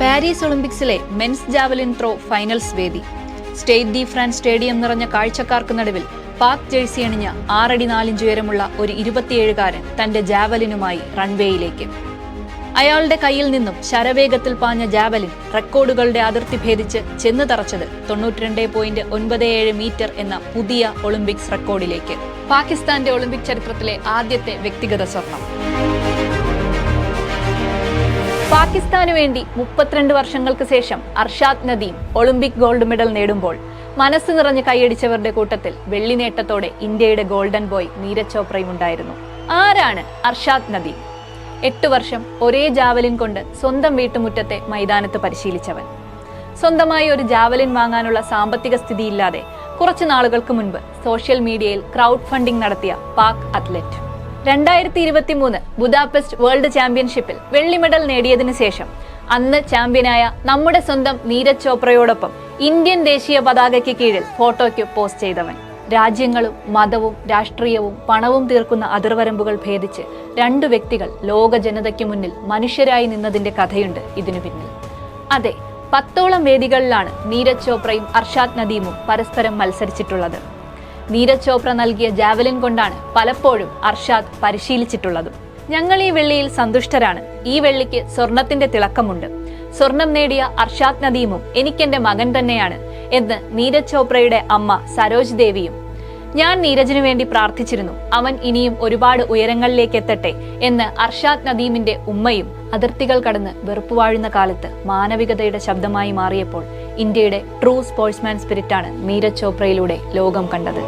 Paris ഒളിമ്പിക്സിലെ men's javelin throw finals വേദി. Stade de France stadium നിറഞ്ഞ കാഴ്ചക്കാർക്ക് നടുവിൽ പാക് ജേഴ്സി അണിഞ്ഞ ആറടി നാലിഞ്ച് ഉയരമുള്ള ഒരു ഇരുപത്തിയേഴുകാരൻ തന്റെ ജാവലിനുമായി റൺവേയിലേക്ക്. അയാളുടെ കയ്യിൽ നിന്നും ശരവേഗത്തിൽ പാഞ്ഞ ജാവലിൻ റെക്കോർഡുകളുടെ അതിർത്തി ഭേദിച്ച് ചെന്ന് തറച്ചത് തൊണ്ണൂറ്റിരണ്ട് പോയിന്റ് ഒൻപത് ഏഴ് മീറ്റർ എന്ന പുതിയ ഒളിമ്പിക്സ് റെക്കോർഡിലേക്ക്. പാകിസ്ഥാന്റെ ഒളിമ്പിക് ചരിത്രത്തിലെ ആദ്യത്തെ വ്യക്തിഗത സ്വർണം. പാകിസ്ഥാനു വേണ്ടി മുപ്പത്തിരണ്ട് വർഷങ്ങൾക്ക് ശേഷം Arshad Nadeem Olympic gold medal നേടുമ്പോൾ മനസ്സ് നിറഞ്ഞ് കൈയടിച്ചവരുടെ കൂട്ടത്തിൽ വെള്ളി നേട്ടത്തോടെ ഇന്ത്യയുടെ ഗോൾഡൻ ബോയ് നീരജ് ചോപ്രയും ഉണ്ടായിരുന്നു. ആരാണ് അർഷാദ് നദീം? എട്ട് വർഷം ഒരേ ജാവലിൻ കൊണ്ട് സ്വന്തം വീട്ടുമുറ്റത്തെ മൈതാനത്ത് പരിശീലിച്ചവൻ. സ്വന്തമായി ഒരു ജാവലിൻ വാങ്ങാനുള്ള സാമ്പത്തിക സ്ഥിതിയില്ലാതെ കുറച്ചു നാളുകൾക്ക് മുൻപ് സോഷ്യൽ മീഡിയയിൽ ക്രൗഡ് ഫണ്ടിംഗ് നടത്തിയ പാക് അത്ലറ്റ്. രണ്ടായിരത്തി ഇരുപത്തി മൂന്ന് ബുദാപെസ്റ്റ് വേൾഡ് ചാമ്പ്യൻഷിപ്പിൽ വെള്ളി മെഡൽ നേടിയതിനു ശേഷം അന്ന് ചാമ്പ്യനായ നമ്മുടെ സ്വന്തം നീരജ് ചോപ്രയോടൊപ്പം ഇന്ത്യൻ ദേശീയ പതാകയ്ക്ക് കീഴിൽ ഫോട്ടോയ്ക്ക് പോസ്റ്റ് ചെയ്തവൻ. രാജ്യങ്ങളും മതവും രാഷ്ട്രീയവും പണവും തീർക്കുന്ന അതിർവരമ്പുകൾ ഭേദിച്ച് രണ്ടു വ്യക്തികൾ ലോക ജനതയ്ക്ക് മുന്നിൽ മനുഷ്യരായി നിന്നതിന്റെ കഥയുണ്ട് ഇതിനു പിന്നിൽ. അതെ പത്തോളം വേദികളിലാണ് നീരജ് ചോപ്രയും അർഷാദ് നദീമും പരസ്പരം മത്സരിച്ചിട്ടുള്ളത്. നീരജ് ചോപ്ര നൽകിയ ജാവലിൻ കൊണ്ടാണ് പലപ്പോഴും അർഷാദ് പരിശീലിച്ചിട്ടുള്ളതും. ഞങ്ങൾ ഈ വെള്ളിയിൽ സന്തുഷ്ടരാണ്. ഈ വെള്ളിക്ക് സ്വർണത്തിന്റെ തിളക്കമുണ്ട്. സ്വർണം നേടിയ അർഷാദ് നദീമും എനിക്കെന്റെ മകൻ തന്നെയാണ് എന്ന് നീരജ് ചോപ്രയുടെ അമ്മ സരോജ് ദേവിയും ഞാൻ നീരജിനു വേണ്ടി പ്രാർത്ഥിച്ചിരുന്നു. അവൻ ഇനിയും ഒരുപാട് ഉയരങ്ങളിലേക്ക് എത്തട്ടെ എന്ന് അർഷാദ് നദീമിന്റെ ഉമ്മയും അതിർത്തികൾ കടന്ന് വെറുപ്പുവാഴുന്ന കാലത്ത് മാനവികതയുടെ ശബ്ദമായി മാറിയപ്പോൾ ഇന്ത്യയുടെ ട്രൂ സ്പോർട്സ്മാൻ സ്പിരിറ്റാണ് നീരജ് ചോപ്രയിലൂടെ ലോകം കണ്ടത്.